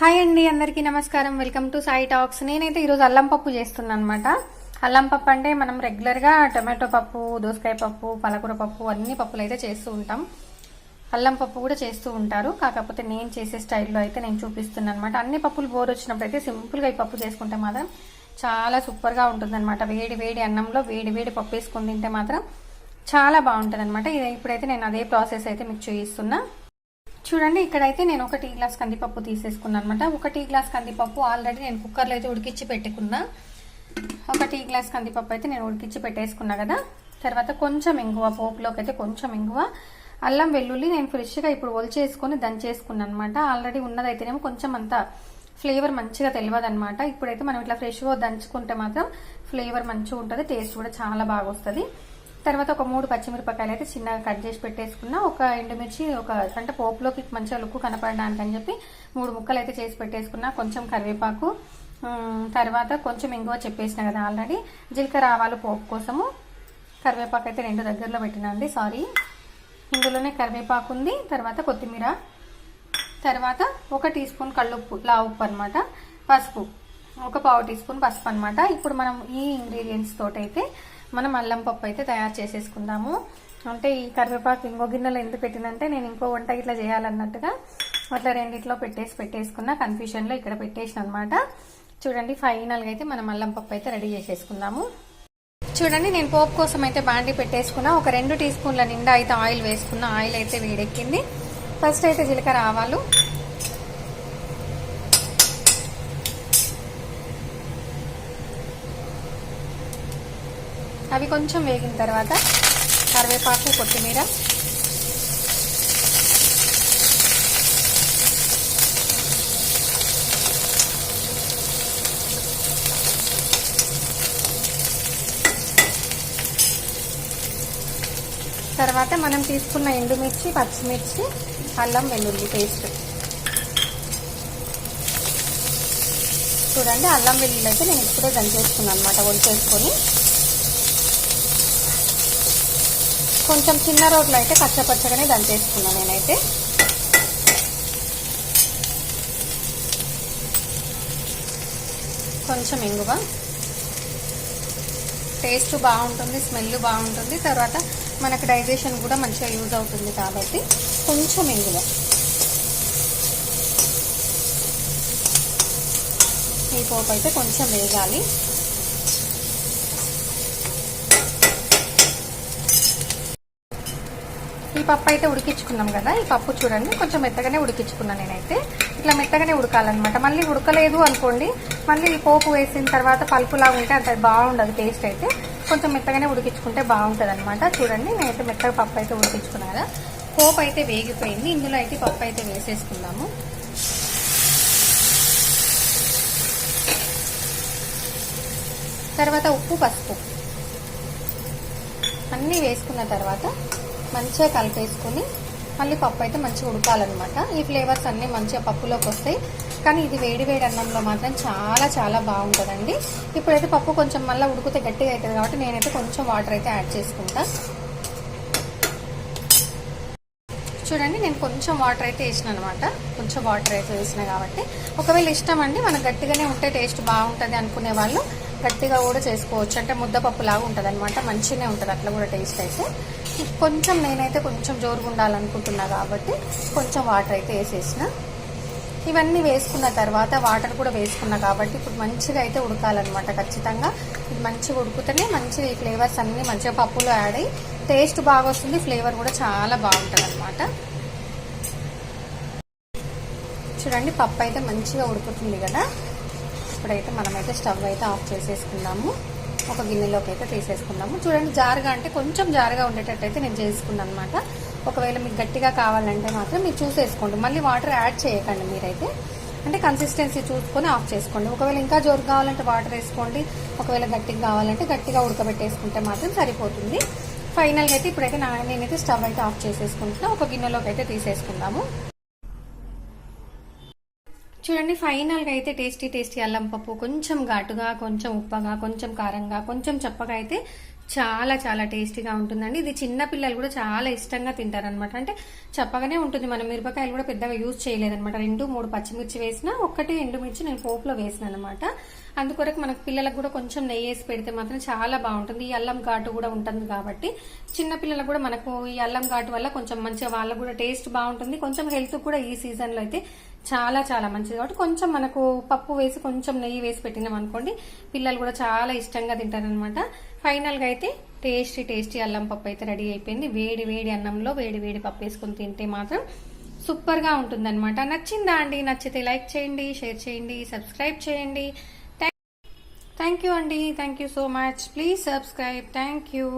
Hi అండి అందరికీ నమస్కారం. వెల్కమ్ టు సాయి టాక్స్ నేనైతే ఈరోజు అల్లం పప్పు చేస్తున్నాను అనమాట అల్లం పప్పు అంటే మనం రెగ్యులర్గా టమాటో పప్పు దోసకాయ పప్పు పలకూర పప్పు అన్ని పప్పులు అయితే చేస్తూ ఉంటాం. అల్లం పప్పు కూడా చేస్తూ ఉంటారు. కాకపోతే నేను చేసే స్టైల్లో అయితే నేను చూపిస్తున్నాను అనమాట అన్ని పప్పులు బోర్ వచ్చినప్పుడు అయితే సింపుల్గా ఈ పప్పు చేసుకుంటే మాత్రం చాలా సూపర్గా ఉంటుందన్నమాట. వేడి వేడి అన్నంలో వేడి వేడి పప్పు వేసుకుని తింటే మాత్రం చాలా బాగుంటుంది అనమాట ఇప్పుడైతే నేను అదే ప్రాసెస్ అయితే మీకు చూపిస్తున్నా. చూడండి ఇక్కడైతే నేను ఒక టీ గ్లాస్ కందిపప్పు తీసేసుకున్నాను అనమాట ఒక టీ గ్లాస్ కందిపప్పు ఆల్రెడీ నేను కుక్కర్లో అయితే ఉడికిచ్చి పెట్టుకున్నా. ఒక టీ గ్లాస్ కందిపప్పు అయితే నేను ఉడికిచ్చి పెట్టేసుకున్నా కదా. తర్వాత కొంచెం ఇంగువ పోపులోకి అయితే కొంచెం ఇంగువ. అల్లం వెల్లుల్లి నేను ఫ్రెష్గా ఇప్పుడు ఒలిచేసుకొని దంచేసుకున్నాను అనమాట ఆల్రెడీ ఉన్నదైతేనేమో కొంచెం అంత ఫ్లేవర్ మంచిగా తెలియదు అనమాట ఇప్పుడైతే మనం ఇట్లా ఫ్రెష్గా దంచుకుంటే మాత్రం ఫ్లేవర్ మంచిగా ఉంటుంది టేస్ట్ కూడా చాలా బాగా వస్తుంది. తర్వాత ఒక మూడు పచ్చిమిరపకాయలు అయితే చిన్నగా కట్ చేసి పెట్టేసుకున్నా ఒక ఎండుమిర్చి ఒక అంటే పోపులోకి మంచిగా లుక్ కనపడడానికి అని చెప్పి మూడు ముక్కలు అయితే చేసి పెట్టేసుకున్నా కొంచెం కరివేపాకు తర్వాత కొంచెం ఇంగువ చెప్పేసిన కదా ఆల్రెడీ జీలకర్ర ఆవాలు పోపు కోసము. కరివేపాకు అయితే రెండు దగ్గరలో పెట్టినండి సారీ. ఇందులోనే కరివేపాకు ఉంది తర్వాత కొత్తిమీర తర్వాత ఒక టీ స్పూన్ కళ్ళుప్పు లావుప్పు ఉప్పు అనమాట పసుపు ఒక పావు టీ స్పూన్ పసుపు అనమాట ఇప్పుడు మనం ఈ ఇంగ్రీడియంట్స్ తోటైతే అయితే మనం అల్లం పప్పు అయితే తయారు చేసేసుకుందాము. అంటే ఈ కరివేపాకు ఇంకో గిన్నెలో ఎందుకు పెట్టినంటే నేను ఇంకో వంట ఇట్లా చేయాలన్నట్టుగా అట్లా రెండిట్లో పెట్టేసి పెట్టేసుకున్న. కన్ఫ్యూషన్లో ఇక్కడ పెట్టేసిన అనమాట చూడండి ఫైనల్గా అయితే మనం అల్లం పప్పు అయితే రెడీ చేసేసుకుందాము. చూడండి నేను పోపు కోసం అయితే బాండి పెట్టేసుకున్నా. ఒక రెండు టీ స్పూన్ల నిండా అయితే ఆయిల్ వేసుకున్న. ఆయిల్ అయితే వేడెక్కింది. ఫస్ట్ అయితే జీలకర్ర ఆవాలు అవి కొంచెం వేగిన తర్వాత కరివేపాకు కొత్తిమీర. తర్వాత మనం తీసుకున్న ఎండుమిర్చి పచ్చిమిర్చి అల్లం వెల్లుల్లి పేస్ట్. చూడండి అల్లం వెల్లుల్లి అయితే నేను ఇప్పుడే దంచేసుకున్నాను అనమాట ఒలిచేసుకొని. కొంచెం చిన్న రోడ్లు అయితే పచ్చపచ్చగానే దంచేసుకున్నాను నేనైతే. కొంచెం ఇంగువ. టేస్ట్ బాగుంటుంది స్మెల్ బాగుంటుంది. తర్వాత మనకు డైజెషన్ కూడా మంచిగా యూజ్ అవుతుంది కాబట్టి కొంచెం ఇంగువ. ఈ పోపు అయితే కొంచెం వేగాలి. ఈ పప్పు అయితే ఉడికించుకున్నాం కదా ఈ పప్పు చూడండి కొంచెం మెత్తగానే ఉడికించుకున్నాను నేనైతే. ఇట్లా మెత్తగానే ఉడకాలన్నమాట. మళ్ళీ ఉడకలేదు అనుకోండి మళ్ళీ ఈ పోపు వేసిన తర్వాత పలుపులా ఉంటే అంత బాగుండదు టేస్ట్ అయితే. కొంచెం మెత్తగానే ఉడికించుకుంటే బాగుంటుంది అనమాట చూడండి నేనైతే మెత్తగా పప్పు అయితే ఉడికించుకున్నాను. కదా పోపు అయితే వేగిపోయింది ఇందులో అయితే పప్పు అయితే వేసేసుకుందాము. తర్వాత ఉప్పు పసుపు. అన్నీ వేసుకున్న తర్వాత మంచిగా కలిపేసుకొని మళ్ళీ పప్పు అయితే మంచిగా ఉడకాలన్నమాట. ఈ ఫ్లేవర్స్ అన్నీ మంచిగా పప్పులోకి వస్తాయి. కానీ ఇది వేడి వేడి అన్నంలో మాత్రం చాలా చాలా బాగుంటుందండి. ఇప్పుడైతే పప్పు కొంచెం మళ్ళీ ఉడికితే గట్టిగా అవుతుంది కాబట్టి నేనైతే కొంచెం వాటర్ అయితే యాడ్ చేసుకుంటా. చూడండి నేను కొంచెం వాటర్ అయితే వేసిన అనమాట కొంచెం వాటర్ అయితే వేసిన కాబట్టి. ఒకవేళ ఇష్టం అండి మనకు గట్టిగానే ఉంటే టేస్ట్ బాగుంటుంది అనుకునే వాళ్ళు గట్టిగా కూడా చేసుకోవచ్చు. అంటే ముద్దపప్పు లాగా ఉంటుంది అనమాట మంచిగానే ఉంటుంది. అట్లా కూడా టేస్ట్ అయితే. కొంచెం నేనైతే కొంచెం జోరుగా ఉండాలనుకుంటున్నా కాబట్టి కొంచెం వాటర్ అయితే వేసేసిన. ఇవన్నీ వేసుకున్న తర్వాత వాటర్ కూడా వేసుకున్నా కాబట్టి ఇప్పుడు మంచిగా అయితే ఉడకాలన్నమాట ఖచ్చితంగా. ఇది మంచిగా ఉడికితేనే మంచిగా ఈ ఫ్లేవర్స్ అన్నీ మంచిగా పప్పులో యాడ్ అయ్యి టేస్ట్ బాగా వస్తుంది. ఫ్లేవర్ కూడా చాలా బాగుంటుంది అనమాట చూడండి పప్పు అయితే మంచిగా ఉడుకుతుంది కదా. ఇప్పుడైతే మనమైతే స్టవ్ అయితే ఆఫ్ చేసేసుకుందాము. ఒక గిన్నెలోకి అయితే తీసేసుకుందాము. చూడండి జారుగా అంటే కొంచెం జారుగా ఉండేటట్టు అయితే నేను చేసుకున్నాను అనమాట ఒకవేళ మీకు గట్టిగా కావాలంటే మాత్రం మీరు చూసేసుకోండి. మళ్ళీ వాటర్ యాడ్ చేయకండి మీరైతే. అంటే కన్సిస్టెన్సీ చూసుకొని ఆఫ్ చేసుకోండి. ఒకవేళ ఇంకా జోరు కావాలంటే వాటర్ వేసుకోండి. ఒకవేళ గట్టిగా కావాలంటే గట్టిగా ఉడకబెట్టేసుకుంటే మాత్రం సరిపోతుంది. ఫైనల్గా అయితే ఇప్పుడైతే నా నేనైతే స్టవ్ అయితే ఆఫ్ చేసేసుకుంటున్నా. ఒక గిన్నెలోకి అయితే తీసేసుకుందాము. చూడండి ఫైనల్గా అయితే టేస్టీ టేస్టీ అల్లం పప్పు కొంచెం ఘాటుగా కొంచెం ఉప్పగా కొంచెం కారంగా కొంచెం చప్పగా అయితే చాలా చాలా టేస్టీగా ఉంటుందండి. ఇది చిన్న పిల్లలు కూడా చాలా ఇష్టంగా తింటారనమాట అంటే చెప్పగానే ఉంటుంది. మనం మిరపకాయలు కూడా పెద్దగా యూజ్ చేయలేదనమాట రెండు మూడు పచ్చిమిర్చి వేసిన ఒక్కటి ఎండుమిర్చి నేను పోపులో వేసిన అనమాట అందుకొరకు మనకు పిల్లలకు కూడా కొంచెం నెయ్యి వేసి పెడితే మాత్రం చాలా బాగుంటుంది. ఈ అల్లం ఘాటు కూడా ఉంటుంది కాబట్టి చిన్న పిల్లలకు కూడా మనకు ఈ అల్లం ఘాటు వల్ల కొంచెం మంచిగా వాళ్ళకు కూడా టేస్ట్ బాగుంటుంది. కొంచెం హెల్త్ కూడా ఈ సీజన్లో అయితే చాలా చాలా మంచిది. కాబట్టి కొంచెం మనకు పప్పు వేసి కొంచెం నెయ్యి వేసి పెట్టినాం అనుకోండి పిల్లలు కూడా చాలా ఇష్టంగా తింటారనమాట ఫైనల్గా అయితే టేస్టీ టేస్టీ అల్లం పప్పు అయితే రెడీ అయిపోయింది. వేడి వేడి అన్నంలో వేడి వేడి పప్పు వేసుకొని తింటే మాత్రం సూపర్గా ఉంటుందన్నమాట. నచ్చిందా అండి? నచ్చితే లైక్ చేయండి షేర్ చేయండి సబ్స్క్రైబ్ చేయండి. థ్యాంక్ యూ అండి. Thank you so much please subscribe thank you